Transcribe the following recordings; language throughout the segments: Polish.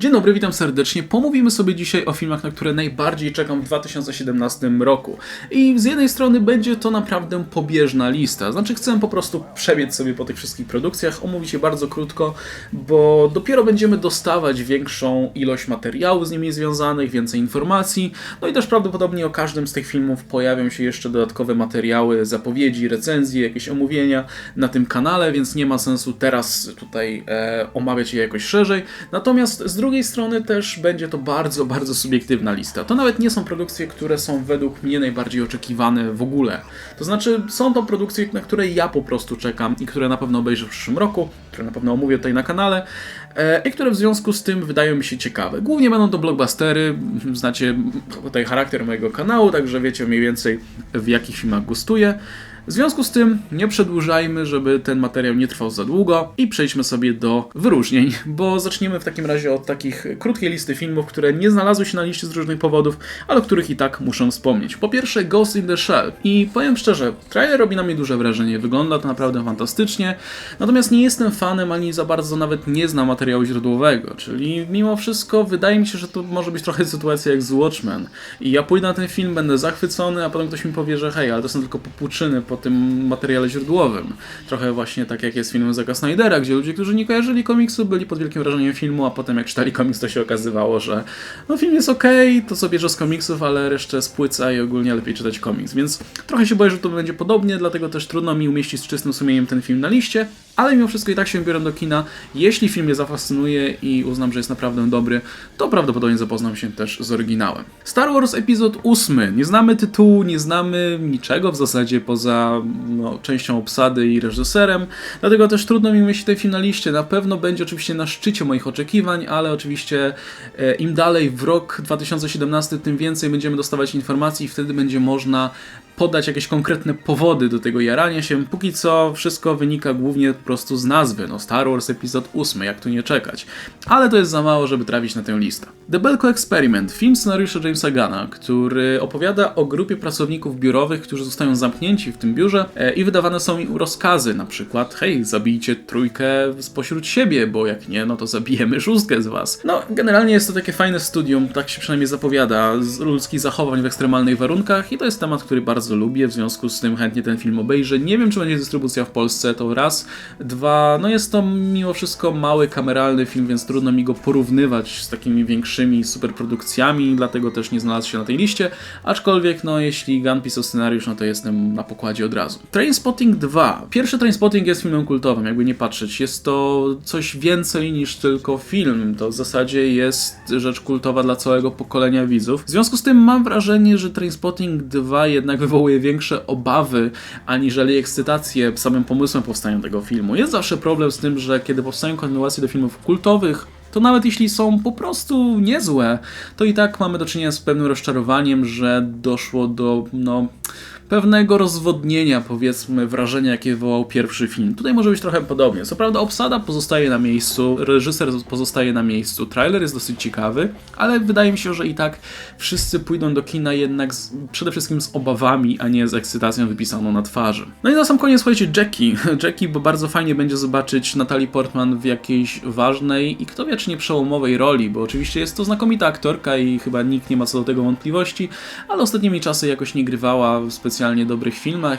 Dzień dobry, witam serdecznie. Pomówimy sobie dzisiaj o filmach, na które najbardziej czekam w 2017 roku. I z jednej strony będzie to naprawdę pobieżna lista. Znaczy chcę po prostu przebiec sobie po tych wszystkich produkcjach, omówić je bardzo krótko, bo dopiero będziemy dostawać większą ilość materiałów z nimi związanych, więcej informacji. No i też prawdopodobnie o każdym z tych filmów pojawią się jeszcze dodatkowe materiały, zapowiedzi, recenzje, jakieś omówienia na tym kanale, więc nie ma sensu teraz tutaj e, omawiać je jakoś szerzej. Natomiast z drugiej strony też będzie to bardzo, bardzo subiektywna lista. To nawet nie są produkcje, które są według mnie najbardziej oczekiwane w ogóle. To znaczy, są to produkcje, na które ja po prostu czekam i które na pewno obejrzę w przyszłym roku, które na pewno omówię tutaj na kanale e, i które w związku z tym wydają mi się ciekawe. Głównie będą to blockbustery, znacie tutaj charakter mojego kanału, także wiecie mniej więcej w jakich filmach gustuję. W związku z tym nie przedłużajmy, żeby ten materiał nie trwał za długo i przejdźmy sobie do wyróżnień, bo zaczniemy w takim razie od takich krótkiej listy filmów, które nie znalazły się na liście z różnych powodów, ale o których i tak muszę wspomnieć. Po pierwsze Ghost in the Shell. I powiem szczerze, trailer robi na mnie duże wrażenie, wygląda to naprawdę fantastycznie, natomiast nie jestem fanem ani za bardzo nawet nie znam materiału źródłowego, czyli mimo wszystko wydaje mi się, że to może być trochę sytuacja jak z Watchmen. I ja pójdę na ten film, będę zachwycony, a potem ktoś mi powie, że hej, ale to są tylko popłuczyny po tym materiale źródłowym. Trochę właśnie tak jak jest filmem Zacka Snydera, gdzie ludzie, którzy nie kojarzyli komiksu, byli pod wielkim wrażeniem filmu, a potem jak czytali komiks, to się okazywało, że no film jest ok, to co bierze z komiksów, ale resztę spłyca i ogólnie lepiej czytać komiks. Więc trochę się boję, że to będzie podobnie, dlatego też trudno mi umieścić z czystym sumieniem ten film na liście, ale mimo wszystko i tak się biorę do kina. Jeśli film mnie zafascynuje i uznam, że jest naprawdę dobry, to prawdopodobnie zapoznam się też z oryginałem. Star Wars epizod 8. Nie znamy tytułu, nie znamy niczego w zasadzie poza no, częścią obsady i reżyserem, dlatego też trudno mi umieścić ten film na. Na pewno będzie oczywiście na szczycie moich oczekiwań, ale oczywiście e, im dalej w rok 2017, tym więcej będziemy dostawać informacji i wtedy będzie można podać jakieś konkretne powody do tego jarania się. Póki co wszystko wynika głównie po prostu z nazwy, no Star Wars Epizod 8, jak tu nie czekać. Ale to jest za mało, żeby trafić na tę listę. The Belko Experiment, film scenariusza Jamesa Gana, który opowiada o grupie pracowników biurowych, którzy zostają zamknięci w tym biurze e, i wydawane są im rozkazy, na przykład hej, zabijcie trójkę spośród siebie, bo jak nie, no to zabijemy szóstkę z was. No, generalnie jest to takie fajne studium, tak się przynajmniej zapowiada, z ludzkich zachowań w ekstremalnych warunkach i to jest temat, który bardzo lubię, w związku z tym chętnie ten film obejrzę. Nie wiem, czy będzie dystrybucja w Polsce, to raz. Dwa, no jest to mimo wszystko mały, kameralny film, więc trudno mi go porównywać z takimi większymi superprodukcjami, dlatego też nie znalazł się na tej liście. Aczkolwiek, no jeśli Gun pisał scenariusz, no to jestem na pokładzie od razu. Trainspotting 2. Pierwszy Trainspotting jest filmem kultowym, jakby nie patrzeć. Jest to coś więcej niż tylko film. To w zasadzie jest rzecz kultowa dla całego pokolenia widzów. W związku z tym mam wrażenie, że Trainspotting 2 jednak wywołuje większe obawy, aniżeli ekscytację samym pomysłem powstania tego filmu. Jest zawsze problem z tym, że kiedy powstają kontynuacje do filmów kultowych, to nawet jeśli są po prostu niezłe, to i tak mamy do czynienia z pewnym rozczarowaniem, że doszło do, no, pewnego rozwodnienia, powiedzmy, wrażenia, jakie wywołał pierwszy film. Tutaj może być trochę podobnie. Co prawda, obsada pozostaje na miejscu, reżyser pozostaje na miejscu, trailer jest dosyć ciekawy, ale wydaje mi się, że i tak wszyscy pójdą do kina jednak z, przede wszystkim z obawami, a nie z ekscytacją wypisaną na twarzy. No i na sam koniec, słuchajcie, Jackie. Jackie, bo bardzo fajnie będzie zobaczyć Natalie Portman w jakiejś ważnej i kto wie, czy nie przełomowej roli, bo oczywiście jest to znakomita aktorka i chyba nikt nie ma co do tego wątpliwości, ale ostatnimi czasy jakoś nie grywała specjalnie specjalnie dobrych filmach.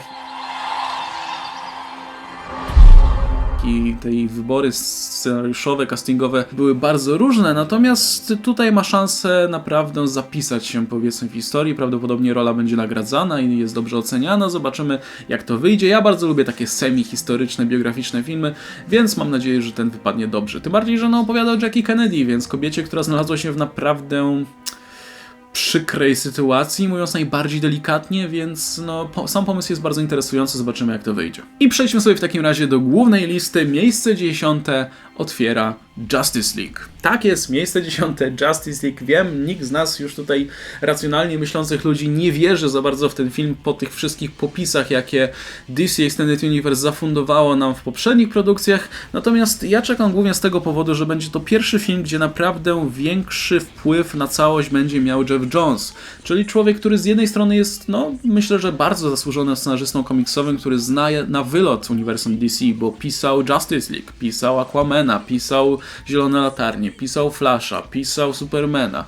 I tej wybory scenariuszowe, castingowe były bardzo różne, natomiast tutaj ma szansę naprawdę zapisać się powiedzmy w historii. Prawdopodobnie rola będzie nagradzana i jest dobrze oceniana. Zobaczymy jak to wyjdzie. Ja bardzo lubię takie semi-historyczne, biograficzne filmy, więc mam nadzieję, że ten wypadnie dobrze. Tym bardziej, że no opowiada o Jackie Kennedy, więc kobiecie, która znalazła się w naprawdę przykrej sytuacji, mówiąc najbardziej delikatnie, więc no, po, sam pomysł jest bardzo interesujący, zobaczymy jak to wyjdzie. I przejdźmy sobie w takim razie do głównej listy. Miejsce dziesiąte otwiera Justice League. Tak jest, miejsce dziesiąte Justice League. Wiem, nikt z nas już tutaj racjonalnie myślących ludzi nie wierzy za bardzo w ten film po tych wszystkich popisach, jakie DC Extended Universe zafundowało nam w poprzednich produkcjach. Natomiast ja czekam głównie z tego powodu, że będzie to pierwszy film, gdzie naprawdę większy wpływ na całość będzie miał Jeff Jones. Czyli człowiek, który z jednej strony jest, no, myślę, że bardzo zasłużonym scenarzystą komiksowym, który zna na wylot uniwersum DC, bo pisał Justice League, pisał Aquaman, Batmana, pisał Zielone Latarnie, pisał Flasha, pisał Supermana.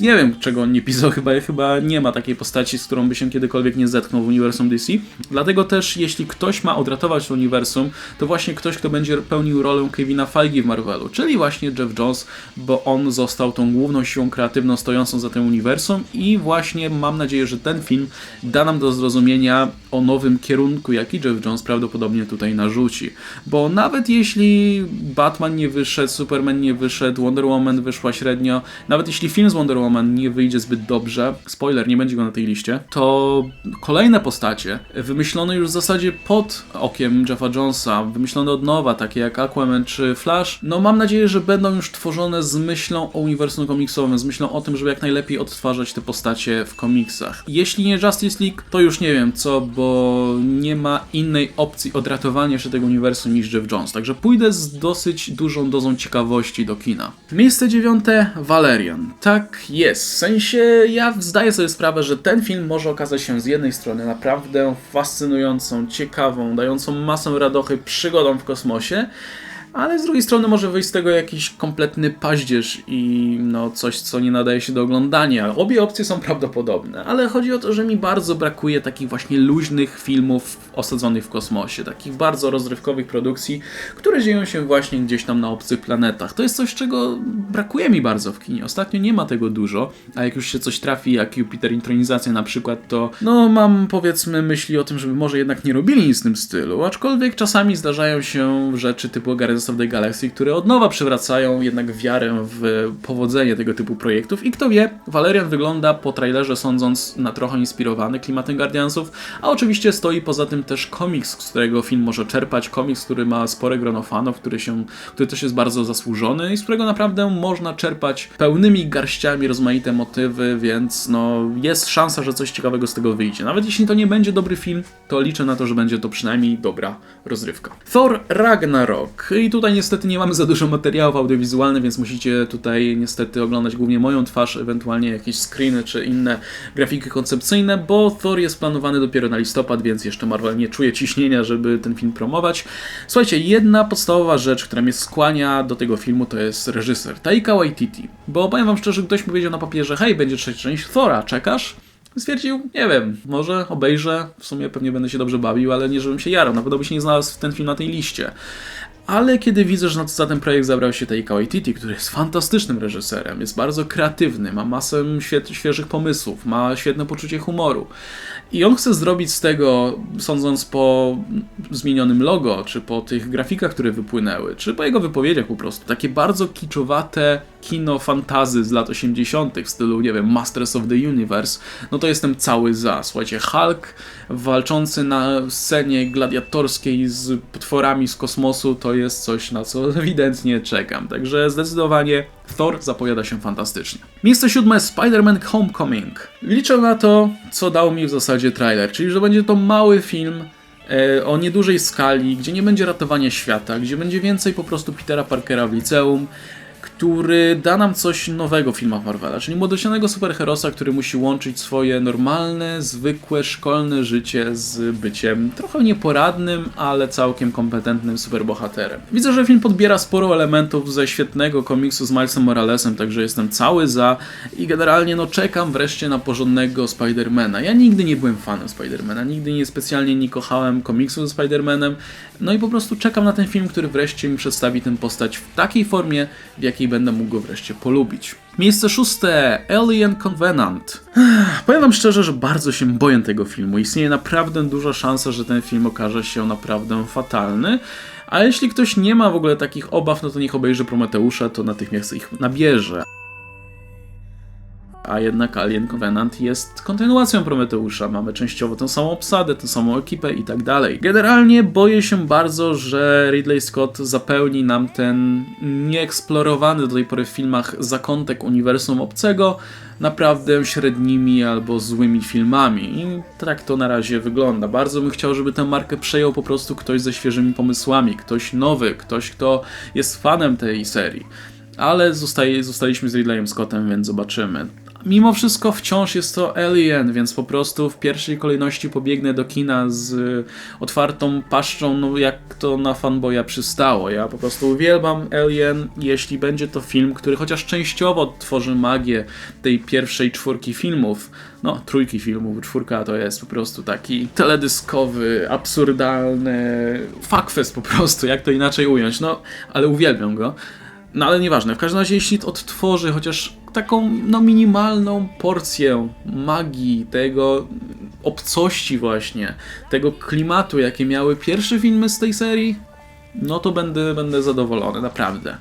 Nie wiem, czego on nie pisał, chyba, chyba nie ma takiej postaci, z którą by się kiedykolwiek nie zetknął w uniwersum DC. Dlatego też, jeśli ktoś ma odratować to uniwersum, to właśnie ktoś, kto będzie pełnił rolę Kevina Feige w Marvelu, czyli właśnie Jeff Jones, bo on został tą główną siłą kreatywną stojącą za tym uniwersum i właśnie mam nadzieję, że ten film da nam do zrozumienia o nowym kierunku, jaki Jeff Jones prawdopodobnie tutaj narzuci. Bo nawet jeśli Batman nie wyszedł, Superman nie wyszedł, Wonder Woman wyszła średnio, nawet jeśli film z Wonder Woman nie wyjdzie zbyt dobrze, spoiler, nie będzie go na tej liście, to kolejne postacie, wymyślone już w zasadzie pod okiem Jeffa Jonesa, wymyślone od nowa, takie jak Aquaman czy Flash, no mam nadzieję, że będą już tworzone z myślą o uniwersum komiksowym, z myślą o tym, żeby jak najlepiej odtwarzać te postacie w komiksach. Jeśli nie Justice League, to już nie wiem co, bo nie ma innej opcji odratowania się tego uniwersum niż Jeff Jones. Także pójdę z dosyć dużą dozą ciekawości do kina. Miejsce dziewiąte Valerian. Tak jest. W sensie ja zdaję sobie sprawę, że ten film może okazać się z jednej strony naprawdę fascynującą, ciekawą, dającą masę radochy przygodą w kosmosie, ale z drugiej strony może wyjść z tego jakiś kompletny paździerz i no coś, co nie nadaje się do oglądania. Obie opcje są prawdopodobne, ale chodzi o to, że mi bardzo brakuje takich właśnie luźnych filmów osadzonych w kosmosie, takich bardzo rozrywkowych produkcji, które dzieją się właśnie gdzieś tam na obcych planetach. To jest coś, czego brakuje mi bardzo w kinie. Ostatnio nie ma tego dużo, a jak już się coś trafi, jak Jupiter Intronizacja na przykład, to no mam powiedzmy myśli o tym, żeby może jednak nie robili nic w tym stylu, aczkolwiek czasami zdarzają się rzeczy typu Guardians of the Galaxy, które od nowa przywracają jednak wiarę w powodzenie tego typu projektów i kto wie, Valerian wygląda po trailerze sądząc na trochę inspirowany klimatem Guardiansów, a oczywiście stoi poza tym też komiks, z którego film może czerpać, komiks, który ma spore grono fanów, który, się, który też jest bardzo zasłużony i z którego naprawdę można czerpać pełnymi garściami rozmaite motywy, więc no jest szansa, że coś ciekawego z tego wyjdzie. Nawet jeśli to nie będzie dobry film, to liczę na to, że będzie to przynajmniej dobra rozrywka. Thor Ragnarok. I tutaj niestety nie mamy za dużo materiałów audiowizualnych, więc musicie tutaj niestety oglądać głównie moją twarz, ewentualnie jakieś screeny czy inne grafiki koncepcyjne, bo Thor jest planowany dopiero na listopad, więc jeszcze Marvel nie czuje ciśnienia, żeby ten film promować. Słuchajcie, jedna podstawowa rzecz, która mnie skłania do tego filmu, to jest reżyser Taika Waititi. Bo powiem wam szczerze, ktoś mi powiedział na papierze, hej, będzie trzecia część Thora, czekasz? Stwierdził, nie wiem, może obejrzę, w sumie pewnie będę się dobrze bawił, ale nie żebym się jarał, na pewno by się nie znalazł ten film na tej liście. Ale kiedy widzę, że za ten projekt zabrał się Taika Waititi, który jest fantastycznym reżyserem, jest bardzo kreatywny, ma masę świeżych pomysłów, ma świetne poczucie humoru i on chce zrobić z tego, sądząc po zmienionym logo, czy po tych grafikach, które wypłynęły, czy po jego wypowiedziach po prostu, takie bardzo kiczowate kino fantazy z lat 80. w stylu, nie wiem, Masters of the Universe, no to jestem cały za. Słuchajcie, Hulk walczący na scenie gladiatorskiej z potworami z kosmosu to jest coś, na co ewidentnie czekam. Także zdecydowanie Thor zapowiada się fantastycznie. Miejsce siódme Spider-Man Homecoming. Liczę na to, co dał mi w zasadzie trailer, czyli że będzie to mały film e, o niedużej skali, gdzie nie będzie ratowania świata, gdzie będzie więcej po prostu Petera Parkera w liceum, który da nam coś nowego w filmach Marvela, czyli młodocianego superherosa, który musi łączyć swoje normalne, zwykłe, szkolne życie z byciem trochę nieporadnym, ale całkiem kompetentnym superbohaterem. Widzę, że film podbiera sporo elementów ze świetnego komiksu z Milesem Moralesem, także jestem cały za i generalnie no czekam wreszcie na porządnego Spidermana. Ja nigdy nie byłem fanem Spidermana, nigdy nie specjalnie nie kochałem komiksu ze Spidermanem, no i po prostu czekam na ten film, który wreszcie mi przedstawi tę postać w takiej formie, w jakiej będę mógł go wreszcie polubić. Miejsce szóste, Alien Covenant. Powiem wam szczerze, że bardzo się boję tego filmu. Istnieje naprawdę duża szansa, że ten film okaże się naprawdę fatalny. A jeśli ktoś nie ma w ogóle takich obaw, no to niech obejrzy Prometeusza, to natychmiast ich nabierze a jednak Alien Covenant jest kontynuacją Prometeusza. Mamy częściowo tę samą obsadę, tę samą ekipę i tak dalej. Generalnie boję się bardzo, że Ridley Scott zapełni nam ten nieeksplorowany do tej pory w filmach zakątek uniwersum obcego naprawdę średnimi albo złymi filmami. I tak to na razie wygląda. Bardzo bym chciał, żeby tę markę przejął po prostu ktoś ze świeżymi pomysłami, ktoś nowy, ktoś, kto jest fanem tej serii ale zostaje, zostaliśmy z Ridleyem Scottem, więc zobaczymy. Mimo wszystko wciąż jest to Alien, więc po prostu w pierwszej kolejności pobiegnę do kina z y, otwartą paszczą, no jak to na fanboya przystało. Ja po prostu uwielbiam Alien, jeśli będzie to film, który chociaż częściowo tworzy magię tej pierwszej czwórki filmów, no trójki filmów, czwórka to jest po prostu taki teledyskowy, absurdalny fuckfest po prostu, jak to inaczej ująć, no ale uwielbiam go. No ale nieważne, w każdym razie jeśli odtworzy chociaż taką no, minimalną porcję magii, tego obcości właśnie, tego klimatu, jakie miały pierwsze filmy z tej serii, no to będę, będę zadowolony, naprawdę.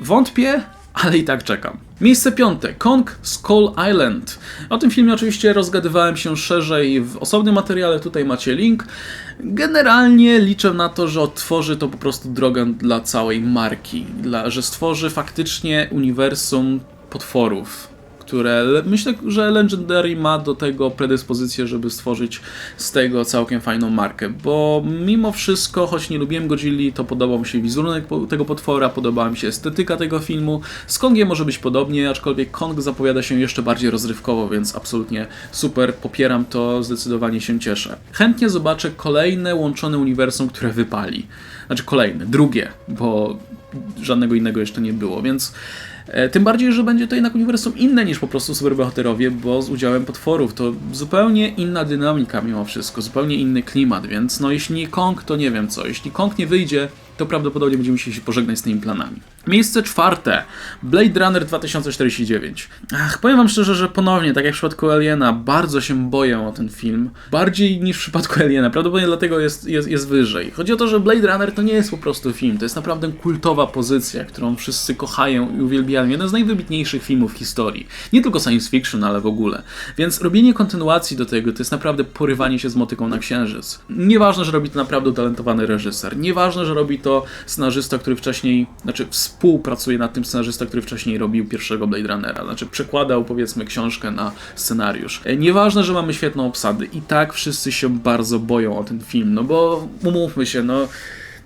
Wątpię, ale i tak czekam. Miejsce piąte. Kong Skull Island. O tym filmie oczywiście rozgadywałem się szerzej w osobnym materiale, tutaj macie link. Generalnie liczę na to, że otworzy to po prostu drogę dla całej marki, dla, że stworzy faktycznie uniwersum potworów, które myślę, że Legendary ma do tego predyspozycję, żeby stworzyć z tego całkiem fajną markę, bo mimo wszystko, choć nie lubiłem Godzilli, to podobał mi się wizerunek tego potwora, podobała mi się estetyka tego filmu. Z Kongiem może być podobnie, aczkolwiek Kong zapowiada się jeszcze bardziej rozrywkowo, więc absolutnie super, popieram to, zdecydowanie się cieszę. Chętnie zobaczę kolejne łączone uniwersum, które wypali. Znaczy kolejne, drugie, bo żadnego innego jeszcze nie było, więc tym bardziej, że będzie to jednak uniwersum inne niż po prostu superbohaterowie, bo z udziałem potworów to zupełnie inna dynamika mimo wszystko, zupełnie inny klimat, więc no jeśli nie Kong, to nie wiem co. Jeśli Kong nie wyjdzie, to prawdopodobnie będziemy musieli się pożegnać z tymi planami. Miejsce czwarte. Blade Runner 2049. Ach, powiem wam szczerze, że ponownie, tak jak w przypadku Aliena, bardzo się boję o ten film. Bardziej niż w przypadku Aliena. Prawdopodobnie dlatego jest, jest, jest wyżej. Chodzi o to, że Blade Runner to nie jest po prostu film. To jest naprawdę kultowa pozycja, którą wszyscy kochają i uwielbiają. Jeden z najwybitniejszych filmów w historii. Nie tylko science fiction, ale w ogóle. Więc robienie kontynuacji do tego to jest naprawdę porywanie się z motyką na księżyc. Nieważne, że robi to naprawdę utalentowany reżyser. Nieważne, że robi to scenarzysta, który wcześniej, znaczy współpracuje nad tym scenarzysta, który wcześniej robił pierwszego Blade Runnera, znaczy przekładał powiedzmy książkę na scenariusz. E, nieważne, że mamy świetną obsadę, i tak wszyscy się bardzo boją o ten film, no bo umówmy się, no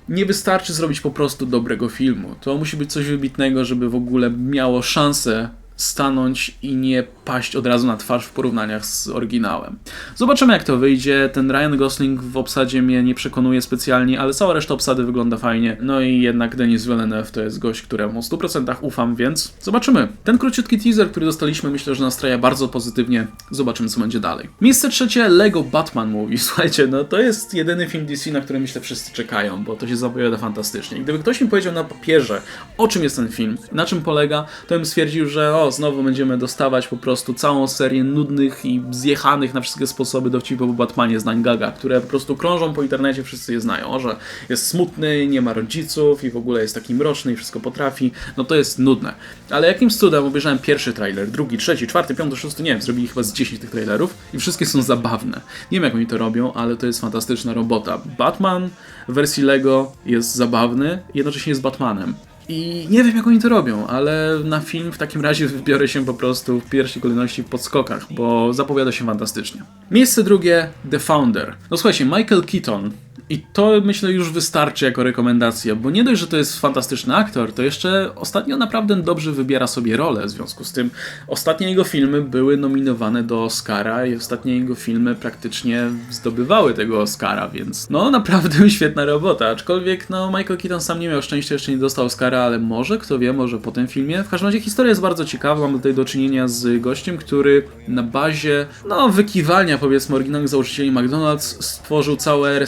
nie wystarczy zrobić po prostu dobrego filmu. To musi być coś wybitnego, żeby w ogóle miało szansę stanąć i nie paść od razu na twarz w porównaniach z oryginałem. Zobaczymy jak to wyjdzie. Ten Ryan Gosling w obsadzie mnie nie przekonuje specjalnie, ale cała reszta obsady wygląda fajnie. No i jednak Denis Villeneuve to jest gość, któremu w 100% ufam, więc zobaczymy. Ten króciutki teaser, który dostaliśmy, myślę, że nastraja bardzo pozytywnie. Zobaczymy co będzie dalej. Miejsce trzecie Lego Batman Movie. Słuchajcie, no to jest jedyny film DC, na który myślę wszyscy czekają, bo to się zapowiada fantastycznie. Gdyby ktoś mi powiedział na papierze, o czym jest ten film, na czym polega, to bym stwierdził, że o, znowu będziemy dostawać po prostu całą serię nudnych i zjechanych na wszystkie sposoby dowcipów o Batmanie z Gaga, które po prostu krążą po internecie, wszyscy je znają, że jest smutny, nie ma rodziców i w ogóle jest taki mroczny i wszystko potrafi, no to jest nudne. Ale jakimś cudem obejrzałem pierwszy trailer, drugi, trzeci, czwarty, piąty, szósty, nie wiem, zrobili chyba z 10 tych trailerów i wszystkie są zabawne. Nie wiem jak oni to robią, ale to jest fantastyczna robota. Batman w wersji Lego jest zabawny, jednocześnie jest Batmanem. I nie wiem, jak oni to robią, ale na film w takim razie wybiorę się po prostu w pierwszej kolejności w podskokach, bo zapowiada się fantastycznie. Miejsce drugie The Founder. No słuchajcie, Michael Keaton i to myślę już wystarczy jako rekomendacja, bo nie dość, że to jest fantastyczny aktor, to jeszcze ostatnio naprawdę dobrze wybiera sobie rolę. W związku z tym ostatnie jego filmy były nominowane do Oscara i ostatnie jego filmy praktycznie zdobywały tego Oscara, więc no naprawdę świetna robota. Aczkolwiek no Michael Keaton sam nie miał szczęścia, jeszcze nie dostał Oscara, ale może, kto wie, może po tym filmie. W każdym razie historia jest bardzo ciekawa. Mamy tutaj do czynienia z gościem, który na bazie no wykiwania powiedzmy oryginalnych założycieli McDonald's stworzył całe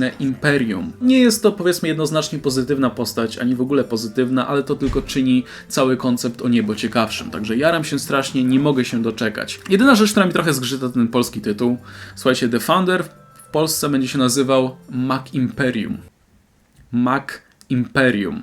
restauracyjne imperium. Nie jest to powiedzmy jednoznacznie pozytywna postać, ani w ogóle pozytywna, ale to tylko czyni cały koncept o niebo ciekawszym. Także jaram się strasznie, nie mogę się doczekać. Jedyna rzecz, która mi trochę zgrzyta ten polski tytuł, słuchajcie, The Founder w Polsce będzie się nazywał Mac Imperium. Mac Imperium.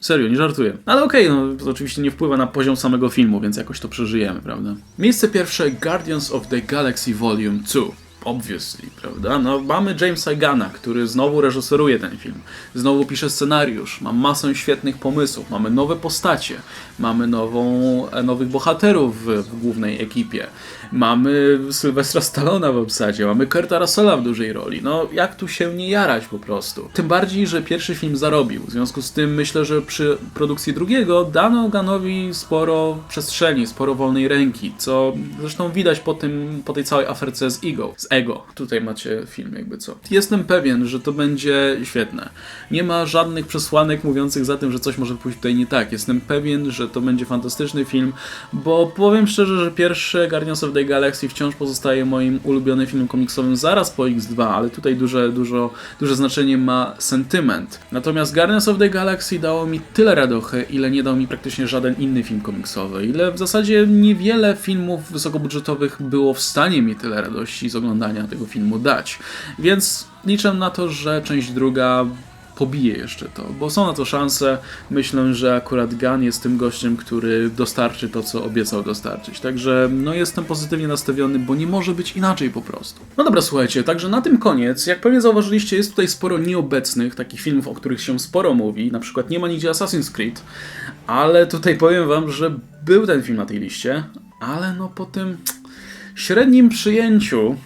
Serio, nie żartuję. Ale okej, okay, no to oczywiście nie wpływa na poziom samego filmu, więc jakoś to przeżyjemy, prawda? Miejsce pierwsze Guardians of the Galaxy Volume 2. Obviously, prawda? No, mamy Jamesa Gana, który znowu reżyseruje ten film, znowu pisze scenariusz, ma masę świetnych pomysłów, mamy nowe postacie, mamy nową, e, nowych bohaterów w, w głównej ekipie, mamy Sylwestra Stallona w obsadzie, mamy Kurta Russella w dużej roli. No, jak tu się nie jarać po prostu? Tym bardziej, że pierwszy film zarobił. W związku z tym myślę, że przy produkcji drugiego dano Ganowi sporo przestrzeni, sporo wolnej ręki, co zresztą widać po, tym, po tej całej aferce z Ego. Z Ego. Tutaj macie film jakby co. Jestem pewien, że to będzie świetne. Nie ma żadnych przesłanek mówiących za tym, że coś może pójść tutaj nie tak. Jestem pewien, że to będzie fantastyczny film, bo powiem szczerze, że pierwszy Guardians of the Galaxy wciąż pozostaje moim ulubionym filmem komiksowym zaraz po X2, ale tutaj duże, dużo, duże znaczenie ma sentyment. Natomiast Guardians of the Galaxy dało mi tyle radochy, ile nie dał mi praktycznie żaden inny film komiksowy. Ile w zasadzie niewiele filmów wysokobudżetowych było w stanie mi tyle radości z oglądania tego filmu dać. Więc liczę na to, że część druga pobije jeszcze to, bo są na to szanse. Myślę, że akurat Gunn jest tym gościem, który dostarczy to, co obiecał dostarczyć. Także no jestem pozytywnie nastawiony, bo nie może być inaczej po prostu. No dobra, słuchajcie, także na tym koniec. Jak pewnie zauważyliście, jest tutaj sporo nieobecnych takich filmów, o których się sporo mówi. Na przykład nie ma nigdzie Assassin's Creed, ale tutaj powiem wam, że był ten film na tej liście, ale no po tym średnim przyjęciu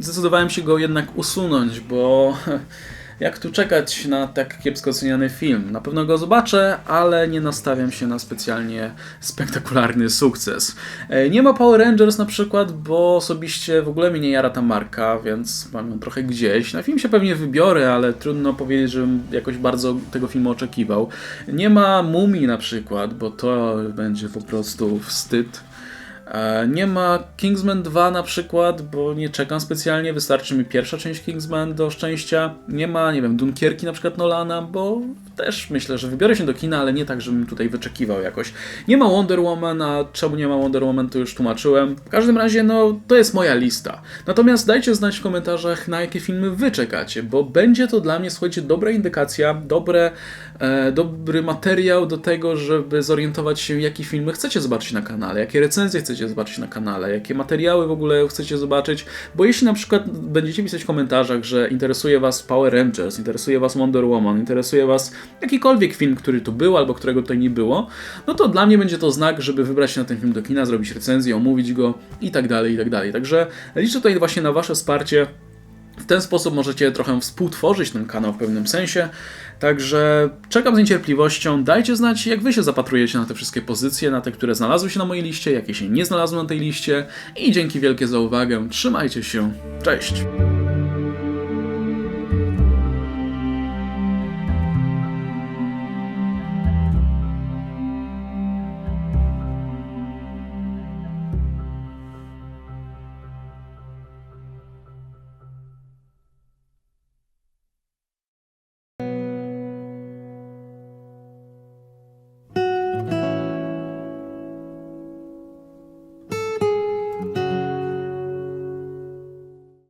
zdecydowałem się go jednak usunąć, bo jak tu czekać na tak kiepsko oceniany film? Na pewno go zobaczę, ale nie nastawiam się na specjalnie spektakularny sukces. E, Nie ma Power Rangers na przykład, bo osobiście w ogóle mnie nie jara ta marka, więc mam ją trochę gdzieś. Na film się pewnie wybiorę, ale trudno powiedzieć, żebym jakoś bardzo tego filmu oczekiwał. Nie ma Mumii na przykład, bo to będzie po prostu wstyd. E, Nie ma Kingsman 2 na przykład, bo nie czekam specjalnie, wystarczy mi pierwsza część Kingsman do szczęścia. Nie ma, nie wiem, Dunkierki na przykład Nolana, bo też myślę, że wybiorę się do kina, ale nie tak, żebym tutaj wyczekiwał jakoś. Nie ma Wonder Woman, a czemu nie ma Wonder Woman, to już tłumaczyłem. W każdym razie, no, to jest moja lista. Natomiast dajcie znać w komentarzach, na jakie filmy wy czekacie, bo będzie to dla mnie, słuchajcie, dobra indykacja, dobre, e, dobry materiał do tego, żeby zorientować się, jakie filmy chcecie zobaczyć na kanale, jakie recenzje chcecie zobaczyć na kanale, jakie materiały w ogóle chcecie zobaczyć, bo jeśli na przykład będziecie pisać w komentarzach, że interesuje was Power Rangers, interesuje was Wonder Woman, interesuje was jakikolwiek film, który tu był albo którego tutaj nie było, no to dla mnie będzie to znak, żeby wybrać się na ten film do kina, zrobić recenzję, omówić go i tak dalej, i tak dalej. Także liczę tutaj właśnie na wasze wsparcie. W ten sposób możecie trochę współtworzyć ten kanał w pewnym sensie. Także czekam z niecierpliwością. Dajcie znać, jak wy się zapatrujecie na te wszystkie pozycje, na te, które znalazły się na mojej liście, jakie się nie znalazły na tej liście. I dzięki wielkie za uwagę. Trzymajcie się. Cześć.